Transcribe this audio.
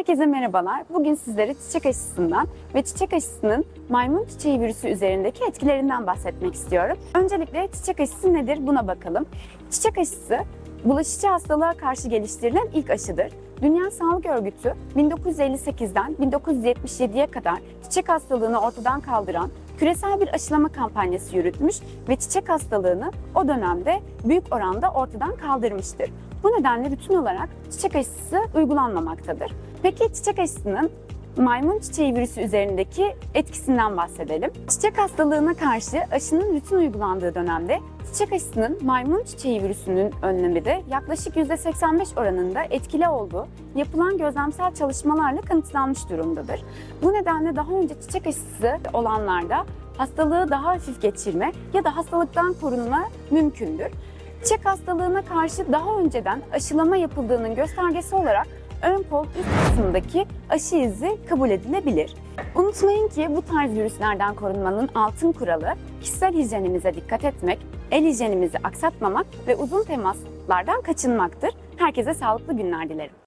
Herkese merhabalar. Bugün sizlere çiçek aşısından ve çiçek aşısının maymun çiçeği virüsü üzerindeki etkilerinden bahsetmek istiyorum. Öncelikle çiçek aşısı nedir buna bakalım. Çiçek aşısı bulaşıcı hastalığa karşı geliştirilen ilk aşıdır. Dünya Sağlık Örgütü 1958'den 1977'ye kadar çiçek hastalığını ortadan kaldıran küresel bir aşılama kampanyası yürütmüş ve çiçek hastalığını o dönemde büyük oranda ortadan kaldırmıştır. Bu nedenle bütün olarak çiçek aşısı uygulanmamaktadır. Peki çiçek aşısının maymun çiçeği virüsü üzerindeki etkisinden bahsedelim. Çiçek hastalığına karşı aşının rutin uygulandığı dönemde çiçek aşısının maymun çiçeği virüsünün önleminde yaklaşık %85 oranında etkili olduğu yapılan gözlemsel çalışmalarla kanıtlanmış durumdadır. Bu nedenle daha önce çiçek aşısı olanlarda hastalığı daha hafif geçirme ya da hastalıktan korunma mümkündür. Çiçek hastalığına karşı daha önceden aşılama yapıldığının göstergesi olarak ön kol üst kısmındaki aşı izi kabul edilebilir. Unutmayın ki bu tarz virüslerden korunmanın altın kuralı kişisel hijyenimize dikkat etmek, el hijyenimizi aksatmamak ve uzun temaslardan kaçınmaktır. Herkese sağlıklı günler dilerim.